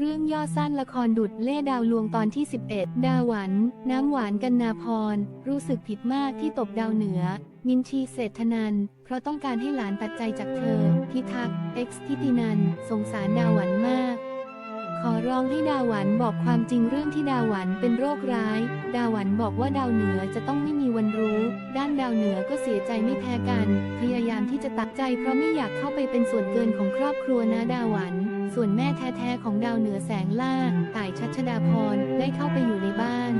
เรื่องย่อสั้นละครดุดเล่ดาวลวงตอนที่ 11 ดาวหวัน น้ำหวานกันนาพร รู้สึกผิดมากที่ตบดาวเหนือมินชีเศรษฐนัน เพราะต้องการให้หลานตัดใจจากเธอ พิทักษ์เอ็กซ์ทิตินัน สงสารดาวหวันมาก ขอร้องให้ดาวหวันบอกความจริงเรื่องที่ดาวหวันเป็นโรคร้าย ดาวหวันบอกว่าดาวเหนือจะต้องไม่มีวันรู้ ด้านดาวเหนือก็เสียใจไม่แพ้กัน พยายามที่จะตัดใจเพราะไม่อยากเข้าไปเป็นส่วนเกินของครอบครัวนะดาวหวัน ส่วนแม่แท้ๆของดาวเหนือแสงล่า ต่ายชัชดาพร ได้เข้าไปอยู่ในบ้าน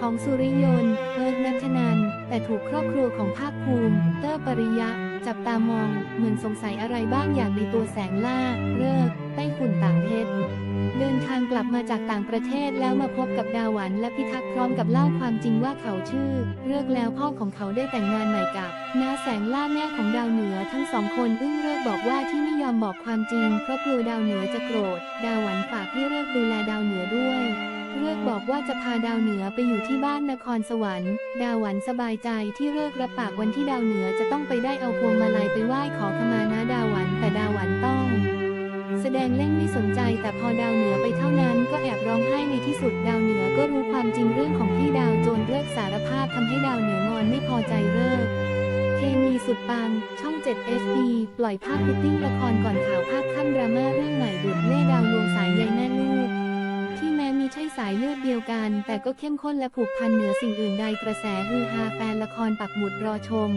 ของสุริยนต์เอิร์ธนัทนัน แต่ถูกครอบครัวของภาคภูมิ เตอร์ปริยะ จับตามอง เหมือนสงสัยอะไรบ้างอย่างในตัวแสงล่า เลิกไต้ฝุ่น ลับมาจากต่างประเทศแล้วมาพบกับดาหวันและพิทักษ์พร้อมกับเล่าความจริงว่าเขาชื่อ เลิกแล้วพ่อของเขาได้แต่งงานใหม่กับน้าแสงล่าแม่ของดาวเหนือทั้งสองคนอึ้งเลิกบอกว่าที่ไม่ยอมบอกความจริงเพราะกลัวดาวเหนือจะโกรธ ดาวหวันฝากให้เลิกดูแลดาวเหนือด้วยเลิกบอกว่าจะพาดาวเหนือไปอยู่ที่บ้านนครสวรรค์ ดาวหวันสบายใจที่เลิกรับปากวันที่ดาวเหนือจะต้องไปได้เอาพวงมาลัยไปไหว้ขอ แต่พอดาวเหนือไปเท่านั้นก็แอบร้องไห้ในที่สุดดาวเหนือก็รู้ความจริงเรื่องของพี่ดาวโจรเลิกสารภาพทำให้ดาวเหนืองอนไม่พอใจเลิกเคมีสุดปัง ช่อง 7 HD ปล่อยภาพพิตติ้งละครก่อนข่าวภาคค่ำายเลือดเดียวกัน แต่ก็เข้มข้นและผูกพันเหนือสิ่งอื่นใดกระแสฮือฮาแฟนละครปักหมุดรอชม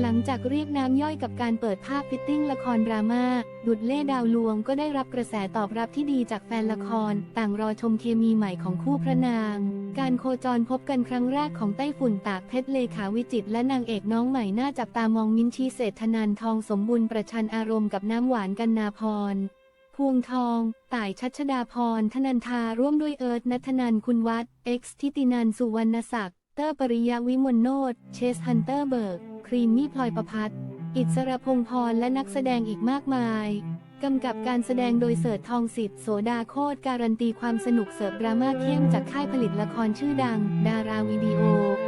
หลังจากเรียกน้ำย่อยกับการเปิดภาพฟิตติ้งละครดราม่าดุดเล่ดาวลวงก็ได้รับกระแสตอบรับที่ดีจากแฟนละคร ต่างรอชมเคมีใหม่ของคู่พระนาง การโคจรพบกันครั้งแรกของไต้ฝุ่นตากเพชรเลขาวิจิตรและนางเอกน้องใหม่น่าจับตามองมินชีเศรษฐนันท์ทองสมบูรณ์ประชันอารมณ์กับน้ำหวานกันนาพร พวงทอง ต่ายชัชดาพร ธนันทาร่วมด้วยเอิร์ธนัทนันคุณวัฒน์เอ็กซ์ทิตินันสุวรรณศักดิ์ เตอร์ปริยาวิมลโนดเชสฮันเตอร์เบิร์ก ครีมมี่พลอยประพัฒน์อิสรพงพรและนักแสดงอีกมากมาย กำกับการแสดงโดยเสิร์ชทองสิทธิ์โสดาโคตรการันตีความสนุกเสิร์ฟดราม่าเข้มจากค่ายผลิตละครชื่อดัง ดาราวิดีโอ